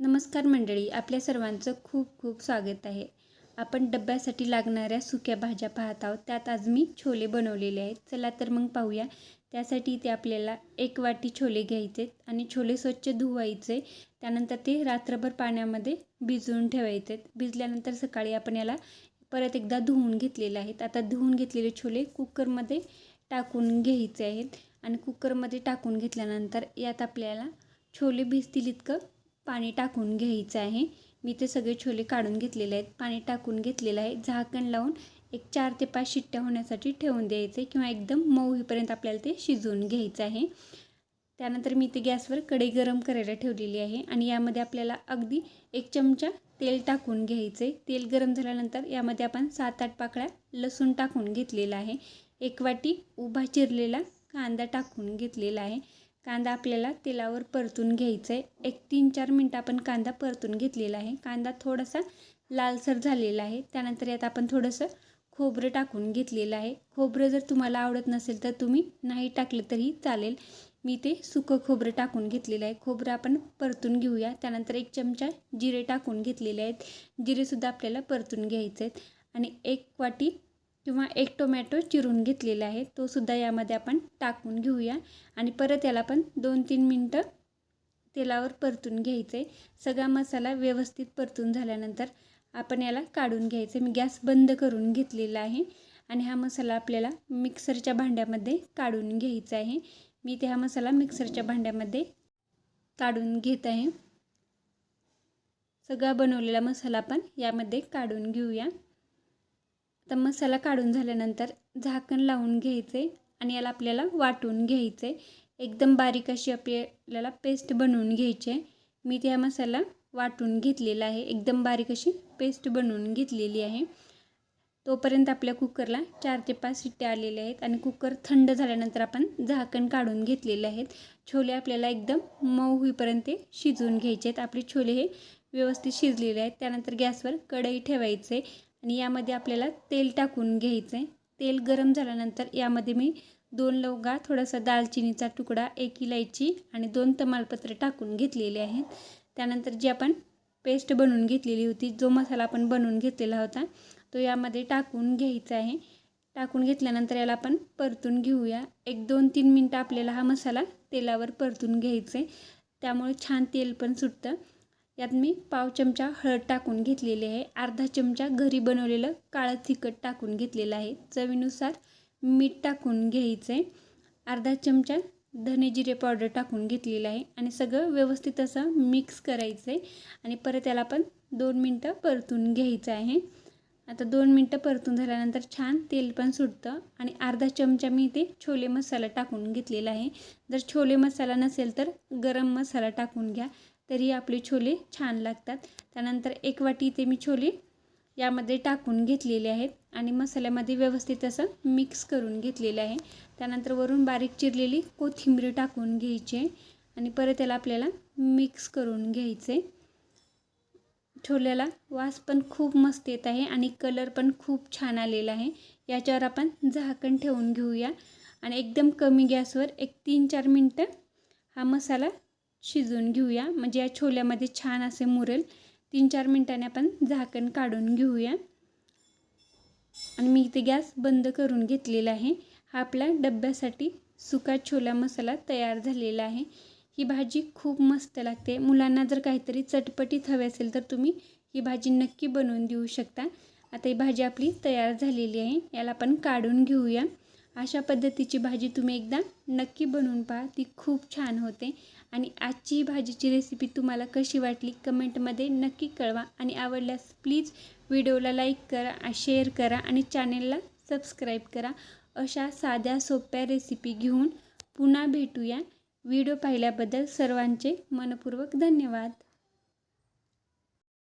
नमस्कार मंडळी आपल्या सर्वांचं खूप खूप स्वागत आहे. आपण डब्यासाठी लागणाऱ्या सुक्या भाज्या पाहत आहोत. त्यात आज मी छोले बनवलेले आहेत. चला तर मग पाहूया. त्यासाठी इथे आपल्याला एक वाटी छोले घ्यायचे आणि छोले स्वच्छ धुवायचे. त्यानंतर ते रात्रभर पाण्यामध्ये भिजवून ठेवायचे भिजल्यानंतर सकाळी आपण याला परत एकदा धुवून घेतलेले आहेत. आता धुवून घेतलेले छोले कुकरमध्ये टाकून घ्यायचे आहेत. आणि कुकरमध्ये टाकून घेतल्यानंतर यात आपल्याला छोले भिजतील इतकं पाणी टाकून घ्यायचं आहे. मी ते सगळे छोले काढून घेतलेले आहेत. पाणी टाकून घेतलेलं आहे. झाकण लावून एक चार ते पाच शिट्ट्या होण्यासाठी ठेवून द्यायचे किंवा एकदम मऊ होईपर्यंत आपल्याला ते शिजवून घ्यायचं आहे. त्यानंतर मी ते गॅसवर कढई गरम करायला ठेवलेली आहे आणि यामध्ये आपल्याला अगदी एक चमचा तेल टाकून घ्यायचे. तेल गरम झाल्यानंतर यामध्ये आपण सात आठ पाकळ्या लसूण टाकून घेतलेला आहे. एक वाटी उभा चिरलेला कांदा टाकून घेतलेला आहे. कांदा आपल्याला तेलावर परतून घ्यायचा आहे एक तीन चार मिनटं आपण कांदा परतून घेतलेला आहे. कांदा थोडासा लालसर झालेला आहे. त्यानंतर यात आपण थोडंसं खोबरं टाकून घेतलेलं आहे. खोबरं जर तुम्हाला आवडत नसेल तर तुम्ही नाही टाकलं तरी चालेल. मी ते सुकं खोबरं टाकून घेतलेलं आहे. खोबरं आपण परतून घेऊया. त्यानंतर एक चमचा जिरे टाकून घेतलेले आहेत. जिरेसुद्धा आपल्याला परतून घ्यायचे आहेत आणि एक वाटी किंवा एक टोमॅटो चिरून घेतलेला आहे तो सुद्धा यामध्ये आपण टाकून घेऊया. आणि परत याला पण दोन तीन मिनटं तेलावर परतून घ्यायचं. आहे सगळा मसाला व्यवस्थित परतून झाल्यानंतर आपण याला काढून घ्यायचं. मी गॅस बंद करून घेतलेला आहे आणि हा मसाला आपल्याला मिक्सरच्या भांड्यामध्ये काढून घ्यायचा आहे. मी ते हा मसाला मिक्सरच्या भांड्यामध्ये काढून घेत आहे. सगळा बनवलेला मसाला आपण यामध्ये काढून घेऊया. आता मसाला काढून झाल्यानंतर झाकण लावून घ्यायचे आणि याला आपल्याला वाटून घ्यायचे. एकदम बारीक अशी आपल्याला पेस्ट बनवून घ्यायची आहे. मी त्या मसाला वाटून घेतलेला आहे. एकदम बारीक अशी पेस्ट बनवून घेतलेली आहे. तोपर्यंत आपल्या कुकरला चार ते पाच शिट्ट्या आलेल्या आहेत आणि कुकर थंड झाल्यानंतर आपण झाकण काढून घेतलेले आहेत. छोले आपल्याला एकदम मऊ होईपर्यंत शिजवून घ्यायचे आहेत. आपले छोले हे व्यवस्थित शिजलेले आहेत. त्यानंतर गॅसवर कढई ठेवायचे. आणि यामध्ये आपल्याला तेल टाकून घ्यायचं आहे तेल गरम झाल्यानंतर यामध्ये मी दोन लवंगा थोडासा दालचिनीचा तुकडा एक इलायची आणि दोन तमालपत्र टाकून घेतलेले आहेत. त्यानंतर जी आपण पेस्ट बनवून घेतलेली होती जो मसाला आपण बनवून घेतलेला होता तो यामध्ये टाकून घ्यायचा आहे. टाकून घेतल्यानंतर याला आपण परतून घेऊया. एक दोन तीन मिनटं आपल्याला हा मसाला तेलावर परतून घ्यायचं आहे त्यामुळे छान तेल पण सुटतं. यात मी पाव चमचा हळद टाकून घेतलेली आहे. अर्धा चमचा घरी बनवलेलं काळं तिखट टाकून घेतलेलं आहे. चवीनुसार मीठ टाकून घ्यायचं आहे अर्धा चमचा धने जिरे पावडर टाकून घेतलेलं आहे. आणि सगळं व्यवस्थित असं मिक्स करायचं आहे आणि परत याला पण दोन मिनटं परतून घ्यायचं आहे. आता दोन मिनटं परतून झाल्यानंतर छान तेल पण सुटतं. आणि अर्धा चमचा मी ते छोले मसाला टाकून घेतलेला आहे. जर छोले मसाला नसेल तर गरम मसाला टाकून घ्या. तरी आपले छोले छान लागतात. त्यानंतर एक वाटी ते मी छोले यामध्ये टाकून घेतलेले आहेत आणि मसाल्यामध्ये व्यवस्थित असं मिक्स करून घेतलेलं आहे. त्यानंतर वरून बारीक चिरलेली कोथिंबीर टाकून घ्यायची आहे आणि परत याला आपल्याला मिक्स करून घ्यायचे. छोल्याला वास पण खूप मस्त येत आहे आणि कलर पण खूप छान आलेला आहे. याच्यावर आपण झाकण ठेवून घेऊया. आणि एकदम कमी गॅसवर एक तीन चार मिनटं हा मसाला शिजवून घेऊया. म्हणजे या छोल्यामध्ये छान असे मुरेल. तीन चार मिनटाने आपण झाकण काढून घेऊया. आणि मी इथे गॅस बंद करून घेतलेला आहे. हा आपल्या डब्यासाठी सुका छोला मसाला तयार झालेला आहे. ही भाजी खूप मस्त लागते. मुलांना जर काहीतरी चटपटीत हवे असेल तर तुम्ही ही भाजी नक्की बनवून देऊ शकता. आता ही भाजी आपली तयार झालेली आहे. याला आपण काढून घेऊया. अशा पद्धतीची भाजी तुम्ही एकदा नक्की बनवून पहा. ती खूप छान होते. आणि आजची भाजीची रेसिपी तुम्हाला कशी वाटली कमेंटमध्ये नक्की कळवा. आणि आवडल्यास प्लीज व्हिडिओला लाईक करा शेअर करा आणि चॅनेलला सबस्क्राईब करा. अशा साध्या सोप्या रेसिपी घेऊन पुन्हा भेटूया. व्हिडिओ पाहिल्याबद्दल सर्वांचे मनपूर्वक धन्यवाद.